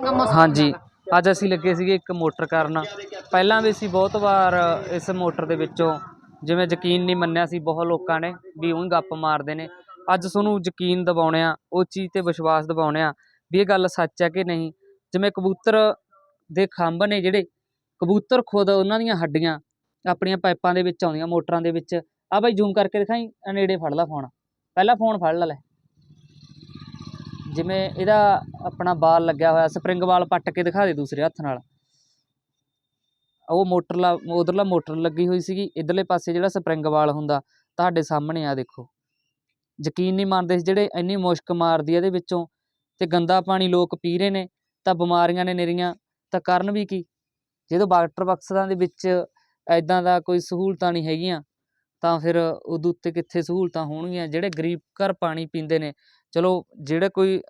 ਹਾਂਜੀ, ਅੱਜ ਅਸੀਂ ਲੱਗੇ ਸੀਗੇ ਇੱਕ ਮੋਟਰ ਕਰਨ। ਪਹਿਲਾਂ ਵੀ ਅਸੀਂ ਬਹੁਤ ਵਾਰ ਇਸ ਮੋਟਰ ਦੇ ਵਿੱਚੋਂ ਜਿਵੇਂ ਯਕੀਨ ਨਹੀਂ ਮੰਨਿਆ ਸੀ, ਬਹੁਤ ਲੋਕਾਂ ਨੇ ਵੀ ਉਹੀ ਗੱਪ ਮਾਰਦੇ ਨੇ। ਅੱਜ ਤੁਹਾਨੂੰ ਯਕੀਨ ਦਿਵਾਉਣੇ ਆ, ਉਹ ਚੀਜ਼ ਤੇ ਵਿਸ਼ਵਾਸ ਦਿਵਾਉਣੇ ਆ ਵੀ ਇਹ ਗੱਲ ਸੱਚ ਹੈ ਕਿ ਨਹੀਂ। ਜਿਵੇਂ ਕਬੂਤਰ ਦੇ ਖੰਭ ਨੇ ਜਿਹੜੇ, ਕਬੂਤਰ ਖੁਦ ਉਹਨਾਂ ਦੀਆਂ ਹੱਡੀਆਂ ਆਪਣੀਆਂ ਪਾਈਪਾਂ ਦੇ ਵਿੱਚ ਆਉਂਦੀਆਂ, ਮੋਟਰਾਂ ਦੇ ਵਿੱਚ। ਆ ਬਾਈ, ਜ਼ੂਮ ਕਰਕੇ ਦਿਖਾਈ ਆਹ ਨੇੜੇ ਫੜ ਲਾ ਫੋਨ। ਪਹਿਲਾਂ ਫੋਨ ਫੜ ਲਾ ਲੈ। ਜਿਵੇਂ ਇਹਦਾ ਆਪਣਾ ਬਾਲ ਲੱਗਿਆ ਹੋਇਆ, ਸਪਰਿੰਗ ਬਾਲ ਪੱਟ ਕੇ ਦਿਖਾ ਦੇ ਦੂਸਰੇ ਹੱਥ ਨਾਲ। ਉਹ ਮੋਟਰ ਲਾ ਉਧਰਲਾ ਮੋਟਰ ਲੱਗੀ ਹੋਈ ਸੀਗੀ, ਇਧਰਲੇ ਪਾਸੇ ਜਿਹੜਾ ਸਪਰਿੰਗ ਵਾਲ ਹੁੰਦਾ, ਤੁਹਾਡੇ ਸਾਹਮਣੇ ਆ ਦੇਖੋ। ਯਕੀਨ ਨਹੀਂ ਮੰਨਦੇ ਸੀ ਜਿਹੜੇ ਇੰਨੀ ਮੁਸ਼ਕ ਮਾਰਦੀ ਇਹਦੇ ਵਿੱਚੋਂ, ਤੇ ਗੰਦਾ ਪਾਣੀ ਲੋਕ ਪੀ ਰਹੇ ਨੇ, ਤਾਂ ਬਿਮਾਰੀਆਂ ਨੇ ਨਿਰੀਆਂ, ਤਾਂ ਕਰਨ ਵੀ ਕੀ? ਜਦੋਂ ਵਾਟਰ ਬਕਸਾਂ ਦੇ ਵਿੱਚ ਐਦਾਂ ਦਾ ਕੋਈ ਸਹੂਲਤਾਂ ਨਹੀਂ ਹੈਗੀਆਂ ਤਾਂ ਫਿਰ ਉਹਦੇ ਉੱਤੇ ਕਿੱਥੇ ਸਹੂਲਤਾਂ ਹੋਣਗੀਆਂ? ਜਿਹੜੇ ਗਰੀਬ ਘਰ ਪਾਣੀ ਪੀਂਦੇ ਨੇ, ਚਲੋ ਜਿਹੜੇ ਕੋਈ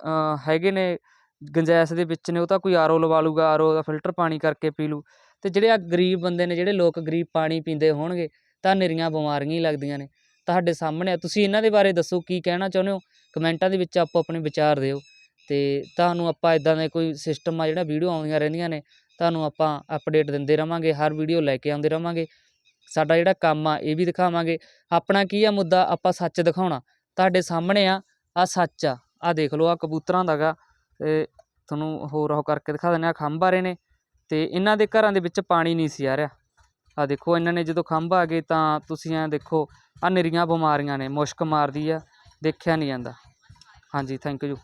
ਹੈਗੇ ਨੇ ਗੁੰਜਾਇਸ਼ ਦੇ ਵਿੱਚ ਨੇ, ਉਹ ਤਾਂ ਕੋਈ ਆਰ ਓ ਲਵਾ ਲੂਗਾ ਆਰ ਓ ਦਾ ਫਿਲਟਰ ਪਾਣੀ ਕਰਕੇ ਪੀ ਲੂ ਅਤੇ ਜਿਹੜੇ ਆ ਗਰੀਬ ਬੰਦੇ ਨੇ, ਜਿਹੜੇ ਲੋਕ ਗਰੀਬ ਪਾਣੀ ਪੀਂਦੇ ਹੋਣਗੇ, ਤਾਂ ਨਿਰੀਆਂ ਬਿਮਾਰੀਆਂ ਹੀ ਲੱਗਦੀਆਂ ਨੇ। ਤੁਹਾਡੇ ਸਾਹਮਣੇ ਆ, ਤੁਸੀਂ ਇਹਨਾਂ ਦੇ ਬਾਰੇ ਦੱਸੋ, ਕੀ ਕਹਿਣਾ ਚਾਹੁੰਦੇ ਹੋ? ਕਮੈਂਟਾਂ ਦੇ ਵਿੱਚ ਆਪੋ ਆਪਣੇ ਵਿਚਾਰ ਦਿਓ। ਅਤੇ ਤੁਹਾਨੂੰ ਆਪਾਂ ਇਦਾਂ ਦੇ ਕੋਈ ਸਿਸਟਮ ਆ, ਜਿਹੜਾ ਵੀਡੀਓ ਆਉਂਦੀਆਂ ਰਹਿੰਦੀਆਂ ਨੇ, ਤੁਹਾਨੂੰ ਆਪਾਂ ਅਪਡੇਟ ਦਿੰਦੇ ਰਵਾਂਗੇ, ਹਰ ਵੀਡੀਓ ਲੈ ਕੇ ਆਉਂਦੇ ਰਵਾਂਗੇ। ਸਾਡਾ ਜਿਹੜਾ ਕੰਮ ਆ, ਇਹ ਵੀ ਦਿਖਾਵਾਂਗੇ। ਆਪਣਾ ਕੀ ਆ ਮੁੱਦਾ? ਆਪਾਂ ਸੱਚ ਦਿਖਾਉਣਾ। ਤੁਹਾਡੇ ਸਾਹਮਣੇ ਆ ਆ ਸੱਚ ਆ। ਆ ਦੇਖ ਲਓ ਆ ਕਬੂਤਰਾਂ ਦਾ ਗਾ। ਤੇ ਤੁਹਾਨੂੰ ਹੋਰ ਉਹ ਕਰਕੇ ਦਿਖਾ ਦਿੰਦੇ ਆ ਖੰਭ ਆ ਰਹੇ ਨੇ। ਤੇ ਇਹਨਾਂ ਦੇ ਘਰਾਂ ਦੇ ਵਿੱਚ ਪਾਣੀ ਨਹੀਂ ਸੀ ਆ ਰਿਹਾ। ਆ ਦੇਖੋ, ਇਹਨਾਂ ਨੇ ਜਦੋਂ ਖੰਭ ਆ ਗਏ ਤਾਂ ਤੁਸੀਂ ਐਂ ਦੇਖੋ ਆ ਨਿਰੀਆਂ ਬਿਮਾਰੀਆਂ ਨੇ, ਮੁਸ਼ਕ ਮਾਰਦੀ ਆ, ਦੇਖਿਆ ਨਹੀਂ ਜਾਂਦਾ। ਹਾਂਜੀ ਥੈਂਕ ਯੂ